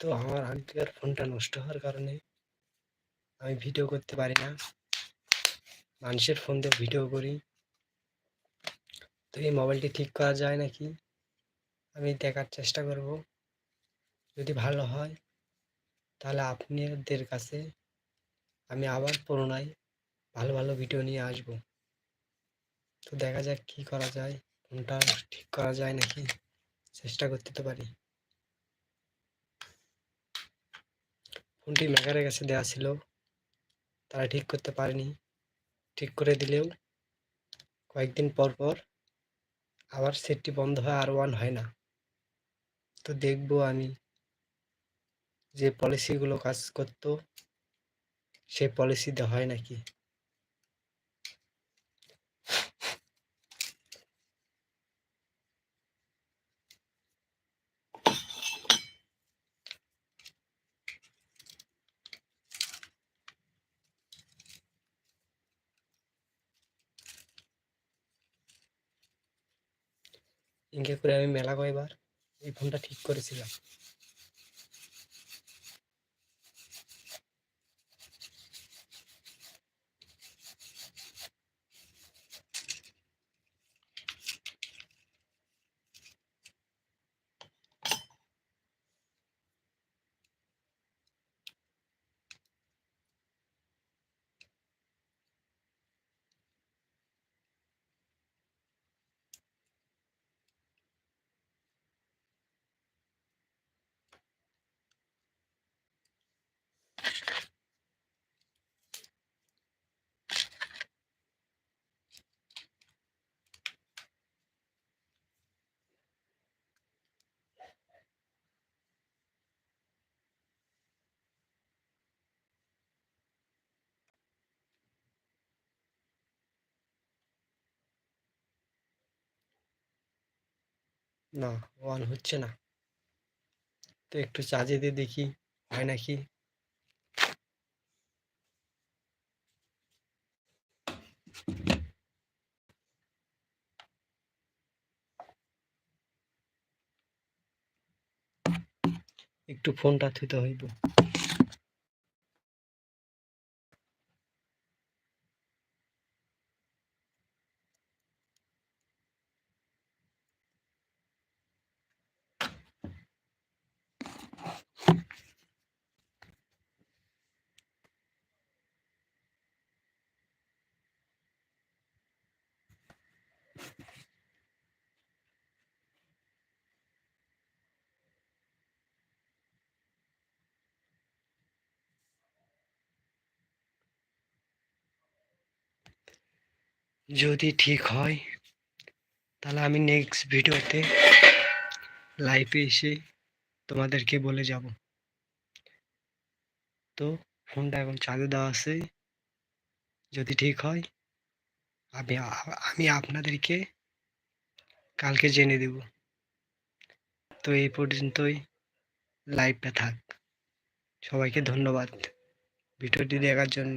তো আমার আগেকার ফোনটা নষ্ট হওয়ার কারণে আমি ভিডিও করতে পারি না। মানুষের ফোন দিয়ে ভিডিও করি। তো এই মোবাইলটি ঠিক করা যায় নাকি? আমি দেখার চেষ্টা করব। যদি ভালো হয়, তাহলে আপনাদের কাছে আমি আবার পুরোনায় ভালো ভালো ভিডিও নিয়ে আসব। তো দেখা যাক কি করা যায় ফোনটা ঠিক করা যায় নাকি, চেষ্টা করতে তো পারি। ফোনটি মেকারের কাছে দেওয়া ছিল। তারা ঠিক করতে পারেনি। ঠিক করে দিলেও কয়েকদিন পর পর আবার সেটটি বন্ধ হয় আর ওয়ান হয় না। তো দেখব আমি যে পলিসিগুলো কাজ করতো সেই পলিসিতে হয় নাকি? করে আমি মেলা কয়বার এই ফোনটা ঠিক করেছিলাম। না অন হচ্ছে না। তো একটু চার্জে দিয়ে দেখি, হয় নাকি? একটু ফোনটা থুতে হইব। যদি ঠিক হয়, তাহলে আমি নেক্সট ভিডিওতে লাইভে এসে তোমাদেরকে বলে যাব। তো ফোনটা এখন চার্জে দেওয়া আছে। যদি ঠিক হয়, আমি আমি আপনাদেরকে কালকে জেনে দেব। তো এই পর্যন্তই লাইভটা থাক। সবাইকে ধন্যবাদ ভিডিওটি দেখার জন্য।